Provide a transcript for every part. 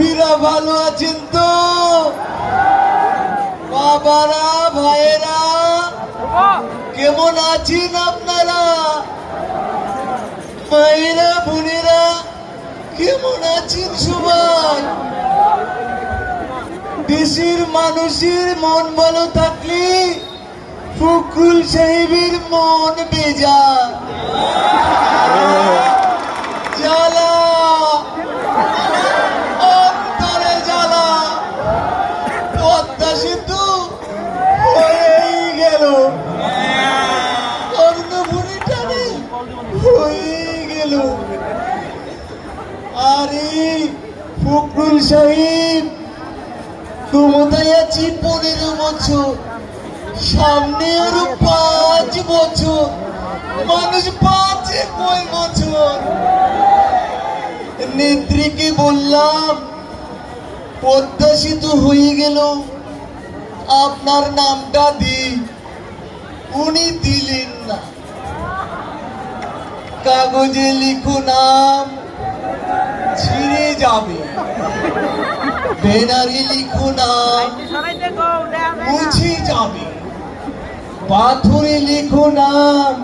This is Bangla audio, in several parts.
মুরব্বীরা ভালো আছেন তো? বাবারা, ভাইয়েরা, কেমন আছেন আপনারা? মায়েরা, বোনেরা, কেমন আছেন সবাই? দেশের মানুষের মন ভালো থাকলে ফখরুল সাহেবের মন বেজা পনেরো বছর, সামনে আরও পাঁচ বছর, মানুষ পাঁচে কয় বছর? নেত্রীকে বললাম পদ্মা হয়ে গেল, আপনার নামটা দিই। উনি দিলেন কাগজে লিখো নাম, ছিঁড়ে যাবে। বেনারি লিখু নাম, মুছে যাবে। পাথরে লিখো নাম,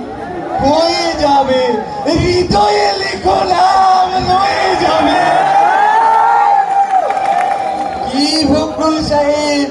হয়ে যাবে। হৃদয়ে লিখু নাম লয়ে যাবে। কি হুকুল সাহেব